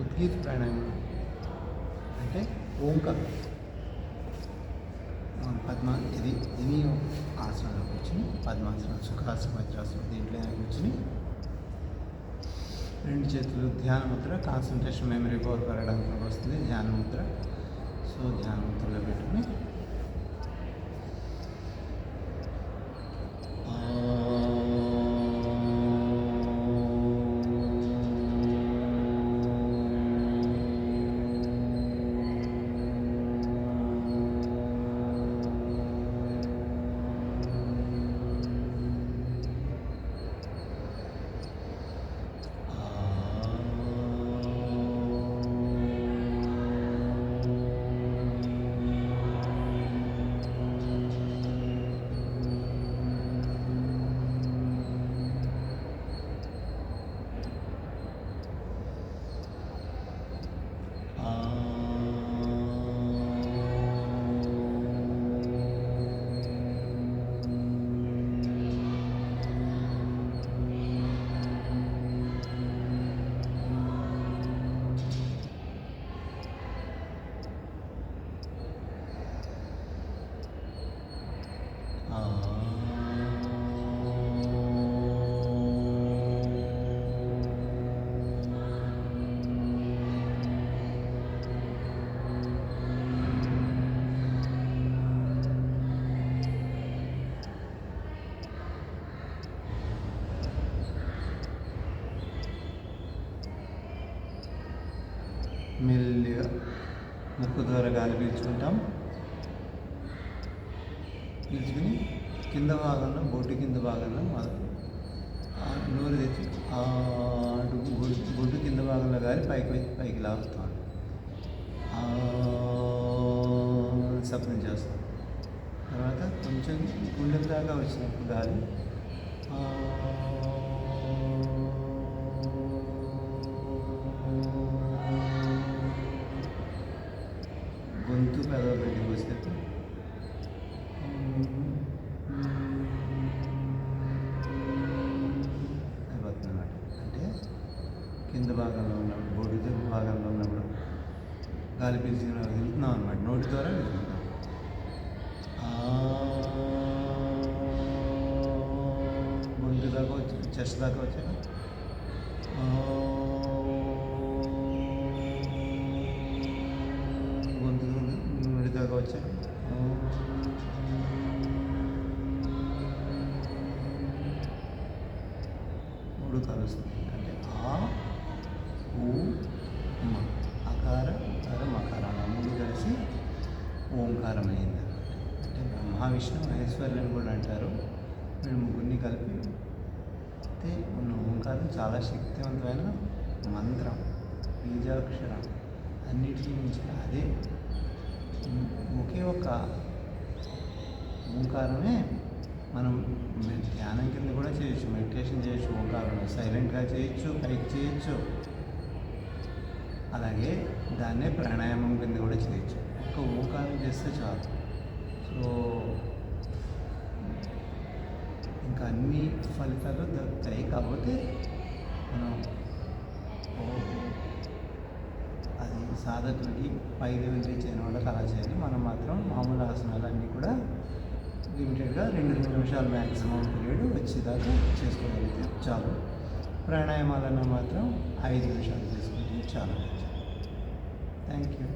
ఉద్గీత్ ప్రాణాయామం. అంటే ఓంక పద్మ ఇది ఎనీ ఆసనంలో కూర్చుని పద్మాసనం సుఖాసనం వజ్రాసనం దీంట్లో కూర్చుని రెండు చేతులు ధ్యాన ముద్ర కాన్సన్ట్రేషన్ మెమరీ పవర్ పెరగడానికి వస్తుంది ధ్యాన ముద్ర. సో ధ్యాన ముద్రలో పెట్టుకుని మెల్లిగా ముక్కు ద్వారా గాలి పీల్చుకుంటాం. పీల్చుకుని కింద భాగంలో బొడ్డు కింద భాగంలో మొదలు నోరు తెచ్చి ఆ బొడ్డు కింద భాగంలో గాలి పైకి పైకి లాగుతాం ఆ శబ్దం చేస్తాం. తర్వాత కొంచెం గుండె దాకా వచ్చినప్పుడు గాలి ఆ గొంతు పెదవ బయటికి వస్తే అయిపోతుంది అంటే కింద భాగంలో ఉన్నప్పుడు బోర్డు భాగంలో ఉన్నప్పుడు గాలి పీల్చుకుని వెళ్తున్నాం అనమాట నోటి ద్వారా వెళ్తున్నాం. గొంతు దాకా వచ్చి చెస్ట్ దాకా వచ్చాక నోటి మూడు కలుస్తుంది. అంటే ఆ ఊ మ అకార ఉకార మకార మూడు కలిసి ఓంకారం అయింది అంటే బ్రహ్మ విష్ణు మహేశ్వరులను కూడా అంటారు. వీళ్ళు ముగ్గురిని కలిపి అయితే ఉన్న ఓంకారం చాలా శక్తివంతమైన మంత్రం బీజాక్షరం అన్నిటికీ మించిన అదే ఒకే ఒక ఓంకారమే మనం ధ్యానం కింద కూడా చేయొచ్చు. మెడిటేషన్ చేయొచ్చు ఓంకారం సైలెంట్గా చేయొచ్చు పైకి చేయొచ్చు. అలాగే దాన్నే ప్రాణాయామం కింద కూడా చేయొచ్చు. ఒక్క ఓంకారం చేస్తే చాలు. సో ఇంకా అన్ని ఫలితాలు దొరుకుతాయి కాకపోతే మనం ఓ- అది సాధకులకి పై లెవెల్ రీచ్ అయిన వాళ్ళకి అలా చేయాలి మనం మాత్రం మామూలు ఆసనాలు అన్నీ కూడా లిమిటెడ్గా రెండు రెండు నిమిషాలు మ్యాక్సిమం పీరియడ్ వచ్చేదాకా చేసుకోగలిగితే చాలు. ప్రాణాయామాలన్నా మాత్రం ఐదు నిమిషాలు చేసుకుంటే చాలు. Thank you